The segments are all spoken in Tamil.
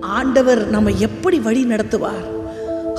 ஆண்டவர் நம்ம எப்படி வழி நடத்துவார்?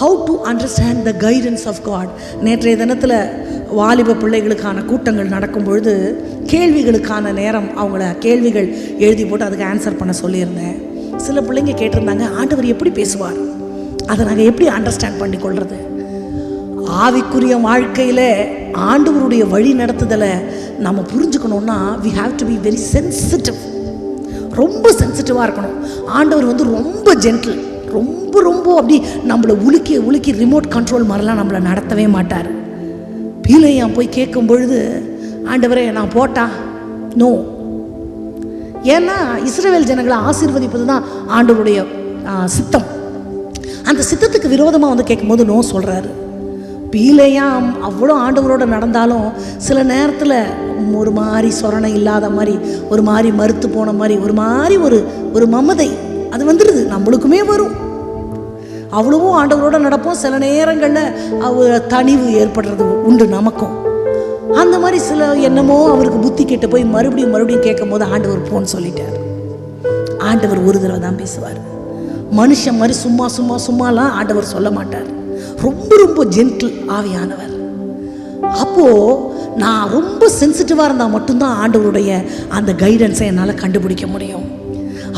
How to understand the guidance of God நேற்றைய தினத்தில் வாலிப பிள்ளைகளுக்கான கூட்டங்கள் நடக்கும் பொழுது கேள்விகளுக்கான நேரம் அவங்கள கேள்விகள் எழுதி போட்டு அதுக்கு ஆன்சர் பண்ண சொல்லியிருந்தேன். சில பிள்ளைங்க கேட்டிருந்தாங்க ஆண்டவர் எப்படி பேசுவார்? அதை நாங்கள் எப்படி அண்டர்ஸ்டாண்ட் பண்ணி கொள்வது ஆவிக்குரிய வாழ்க்கையில் ஆண்டவருடைய வழி நடத்துதலை நம்ம புரிஞ்சுக்கணுன்னா we have to be very sensitive ரொம்ப சென்சிட்டிவாக இருக்கணும். ஆண்டவர் வந்து ரொம்ப ஜென்டில் ரொம்ப ரொம்ப அப்படி நம்மளை உலுக்கி உலுக்கி ரிமோட் கண்ட்ரோல் மாதிரிலாம் நம்மளை நடத்தவே மாட்டார். பீலையாம் போய் கேட்கும் பொழுது ஆண்டவரே நான் போட்டா? நோ ஏன்னா இஸ்ரேல் ஜனங்களை ஆசீர்வதிப்பது தான் ஆண்டவருடைய சித்தம். அந்த சித்தத்துக்கு விரோதமாக வந்து கேட்கும்போது நோ சொல்கிறாரு பீலையாம் அவ்வளோ ஆண்டவரோட நடந்தாலும் சில நேரத்தில் ஒரு மாதிரி சொரணை இல்லாத மாதிரி ஒரு மாதிரி மறுத்து போன மாதிரி ஒரு மாதிரி ஒரு ஒரு மமதை அது வந்துடுது நம்மளுக்குமே வரும். அவ்வளவும் ஆண்டவரோட நடப்போம். சில நேரங்களில் அவ தனிவு ஏற்படுறது உண்டு நமக்கும். அந்த மாதிரி சில என்னமோ அவருக்கு புத்தி கிட்ட போய் மறுபடியும் மறுபடியும் கேட்கும் போது ஆண்டவர் போன்னு சொல்லிட்டார். ஆண்டவர் ஒரு தடவை தான் பேசுவார். மனுஷன் மாதிரி சும்மா சும்மா சும்மாலாம் ஆண்டவர் சொல்ல மாட்டார். ரொம்ப ரொம்ப ஜென்டில் ஆவியானவர். அப்போது நான் ரொம்ப சென்சிட்டிவாக இருந்தால் மட்டும்தான் ஆண்டவருடைய அந்த கைடன்ஸை என்னால் கண்டுபிடிக்க முடியும்.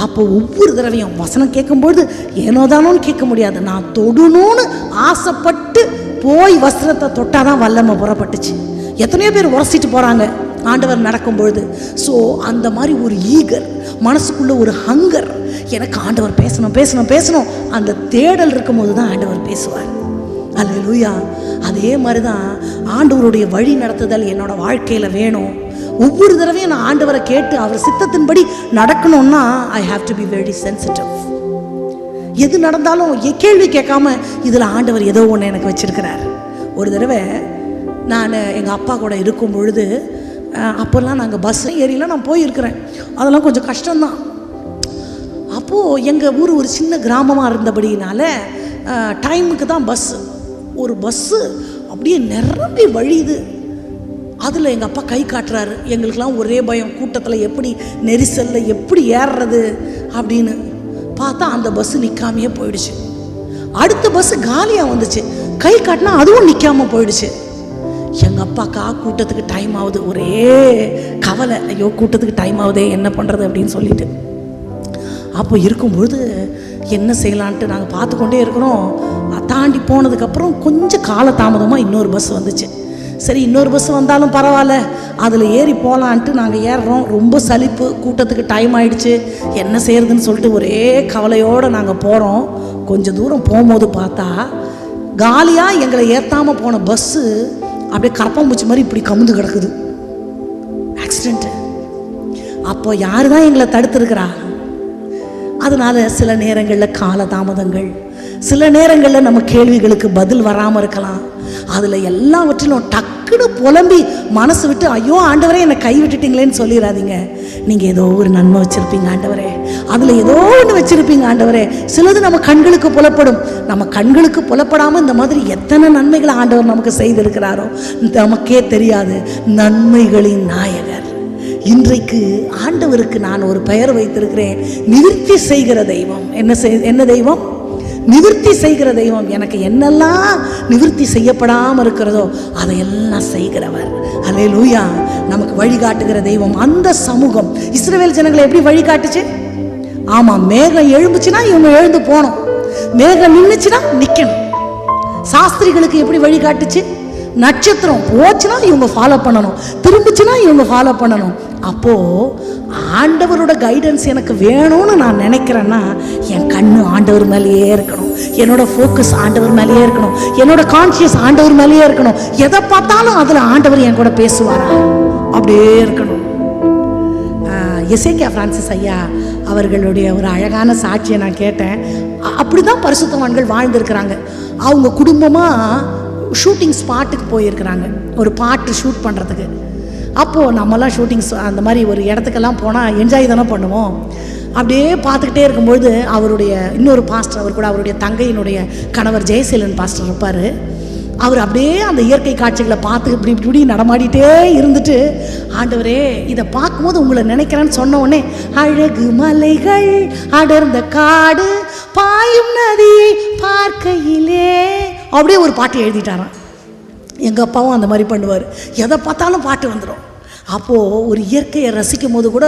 அப்போ ஒவ்வொரு தடவையும் வசனம் கேட்கும்பொழுது ஏனோதானோன்னு கேட்க முடியாது. நான் தொடணும்னு ஆசைப்பட்டு போய் வஸ்திரத்தை தொட்டாதான் வல்லமை புறப்பட்டுச்சு. எத்தனையோ பேர் உரசிட்டு போகிறாங்க ஆண்டவர் நடக்கும் பொழுது ஸோ அந்த மாதிரி ஒரு ஈகர் மனசுக்குள்ள ஒரு ஹங்கர் எனக்கு ஆண்டவர் பேசணும் பேசணும் பேசணும். அந்த தேடல் இருக்கும்போது தான் ஆண்டவர் பேசுவார். அல்லேலூயா அதே மாதிரி தான் ஆண்டவருடைய வழி நடத்துதல் என்னோட வாழ்க்கையில் வேணும். ஒவ்வொரு தடவையும் நான் ஆண்டவரை கேட்டு அவர் சித்தத்தின்படி நடக்கணும்னா I have to be very sensitive எது நடந்தாலும் கேள்வி கேட்காம இதில் ஆண்டவர் ஏதோ ஒன்று எனக்கு வச்சிருக்கிறார். ஒரு தடவை நான் எங்கள் அப்பா கூட இருக்கும் பொழுது அப்போல்லாம் நாங்கள் பஸ்ஸும் ஏறிலாம் நான் போயிருக்கிறேன். அதெல்லாம் கொஞ்சம் கஷ்டம்தான். அப்போது எங்கள் ஊர் ஒரு சின்ன கிராமமாக இருந்தபடினால டைமுக்கு தான் பஸ்ஸு ஒரு பஸ்ஸு அப்படியே நிரம்பி வழியுது. அதில் எங்கள் அப்பா கை காட்டுறாரு. எங்களுக்கெல்லாம் ஒரே பயம். கூட்டத்தில் எப்படி நெரிசலில் எப்படி ஏறுறது அப்படின்னு பார்த்தா அந்த பஸ்ஸு நிற்காமையே போயிடுச்சு. அடுத்த பஸ்ஸு காலியாக வந்துச்சு. கை காட்டினா அதுவும் நிற்காம போயிடுச்சு. எங்கள் அப்பாக்கா கூட்டத்துக்கு டைம் ஆகுது. ஒரே கவலை. ஐயோ கூட்டத்துக்கு டைம் ஆகுதே என்ன பண்ணுறது அப்படின்னு சொல்லிட்டு. அப்போ இருக்கும்பொழுது என்ன செய்யலான்ட்டு நாங்கள் பார்த்து கொண்டே இருக்கிறோம் தாண்டி போனதுக்கப்புறம் கொஞ்சம் கால தாமதமாக இன்னொரு பஸ் வந்துச்சு. சரி இன்னொரு பஸ் வந்தாலும் பரவாயில்ல. அதில் ஏறி போகலான்ட்டு நாங்கள் ஏறுறோம். ரொம்ப சலிப்பு கூட்டத்துக்கு டைம் ஆயிடுச்சு. என்ன செய்யறதுன்னு சொல்லிட்டு ஒரே கவலையோடு நாங்கள் போகிறோம் கொஞ்சம் தூரம் போகும்போது பார்த்தா காலியாக எங்களை ஏற்றாமல் போன பஸ்ஸு அப்படியே கரப்பாம்பூச்சி மாதிரி இப்படி கமுந்து கிடக்குது. ஆக்சிடென்ட்டு அப்போ யார் தான் எங்களை தடுத்துருக்குறா? அதனால சில நேரங்களில் காலதாமதங்கள் சில நேரங்களில் நம்ம கேள்விகளுக்கு பதில் வராமல் இருக்கலாம். அதில் எல்லாவற்றிலும் டக்குன்னு புலம்பி மனசு விட்டு ஐயோ ஆண்டவரே என்னை கைவிட்டுட்டீங்களேன்னு சொல்லிடாதீங்க நீங்கள் ஏதோ ஒரு நன்மை வச்சுருப்பீங்க ஆண்டவரே. அதில் ஏதோ ஒன்று வச்சுருப்பீங்க ஆண்டவரே. சிலது நம்ம கண்களுக்கு புலப்படும். நம்ம கண்களுக்கு புலப்படாமல் இந்த மாதிரி எத்தனை நன்மைகளை ஆண்டவர் நமக்கு செய்திருக்கிறாரோ நமக்கே தெரியாது. நன்மைகளின் நாயகர். இன்றைக்கு ஆண்டவருக்கு நான் ஒரு பெயர் வைத்திருக்கிறேன். நிவிர்த்தி செய்கிற தெய்வம். என்ன செய் என்ன தெய்வம்? நிவிர்த்தி செய்கிற தெய்வம். எனக்கு என்னெல்லாம் நிவிர்த்தி செய்யப்படாமல் இருக்கிறதோ அதையெல்லாம் செய்கிறவர். அலே லூயா நமக்கு வழிகாட்டுகிற தெய்வம் அந்த சமூகம். இஸ்ரேல் ஜனங்களை எப்படி வழிகாட்டுச்சு? ஆமாம் மேகம் எழும்புச்சுன்னா இவங்க எழுந்து போகணும். மேகம் நின்றுச்சுன்னா நிற்கணும் சாஸ்திரிகளுக்கு எப்படி வழிகாட்டுச்சு? நட்சத்திரம் போச்சுன்னா இவங்க ஃபாலோ பண்ணணும். திரும்பிச்சுன்னா இவங்க ஃபாலோ பண்ணணும். அப்போது ஆண்டவரோட கைடன்ஸ் எனக்கு வேணும்னு நான் நினைக்கிறேன்னா என் கண்ணு ஆண்டவர் மேலேயே இருக்கணும். என்னோட ஃபோக்கஸ் ஆண்டவர் மேலேயே இருக்கணும். என்னோட கான்சியஸ் ஆண்டவர் மேலேயே இருக்கணும். எதை பார்த்தாலும் அதில் ஆண்டவர் என் கூட பேசுவாரா? அப்படியே இருக்கணும். எசேக்கியா ஃப்ரான்சிஸ் ஐயா அவர்களுடைய ஒரு அழகான சாட்சியை நான் கேட்டேன். அப்படி தான் பரிசுத்தவான்கள் வாழ்ந்துருக்கிறாங்க. அவங்க குடும்பமாக ஷூட்டிங் ஸ்பாட்டுக்கு போயிருக்கிறாங்க. ஒரு பாட்டு ஷூட் பண்ணுறதுக்கு அப்போது நம்மலாம் ஷூட்டிங்ஸ் அந்த மாதிரி ஒரு இடத்துக்கெல்லாம் போனால் என்ஜாய் தானே பண்ணுவோம். அப்படியே பார்த்துக்கிட்டே இருக்கும்பொழுது அவருடைய இன்னொரு பாஸ்டர் அவர் கூட அவருடைய தங்கையினுடைய கணவர் ஜெயசீலன் பாஸ்டர் இருப்பார். அவர் அப்படியே அந்த இயற்கை காட்சிகளை பார்த்து இப்படி இப்படி இப்படி நடமாடிட்டே இருந்துட்டு ஆண்டவரே இதை பார்க்கும்போது உங்களை நினைக்கிறேன்னு சொன்ன உடனே அழகு மலைகள் அடர்ந்த காடு பாயும் நதி பார்க்கையிலே அப்படியே ஒரு பாட்டு எழுதிட்டாராம். எங்கள் அப்பாவும் அந்த மாதிரி பண்ணுவார். எதை பார்த்தாலும் பாட்டு வந்துடும் அப்போது ஒரு இயற்கையை ரசிக்கும் போது கூட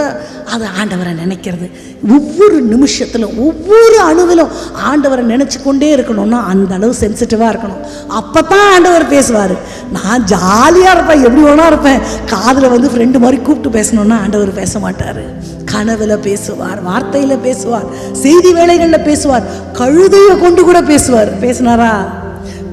அதை ஆண்டவரை நினைக்கிறது. ஒவ்வொரு நிமிஷத்திலும் ஒவ்வொரு அணுவிலும் ஆண்டவரை நினச்சி கொண்டே இருக்கணும்னா அந்த அளவு சென்சிட்டிவாக இருக்கணும். அப்போ தான் ஆண்டவர் பேசுவார். நான் ஜாலியாக இருப்பேன் எப்படி வேணா இருப்பேன். காதில் வந்து ஃப்ரெண்டு மாதிரி கூப்பிட்டு பேசணுன்னா ஆண்டவர் பேச மாட்டார். கனவில் பேசுவார் வார்த்தையில் பேசுவார் செய்தி வேலைகளில் பேசுவார் கழுதையை கொண்டு கூட பேசுவார். பேசினாரா?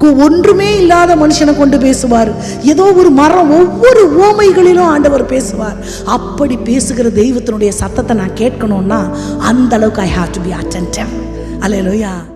ஒன்றுமே இல்லாத மனுஷனை கொண்டு பேசுவார். ஏதோ ஒரு மரம் ஒவ்வொரு ஓமைகளிலும் ஆண்டவர் பேசுவார். அப்படி பேசுகிற தெய்வத்தினுடைய சத்தத்தை நான் கேட்கணும்னா அந்த அளவுக்கு I have to be attend hallelujah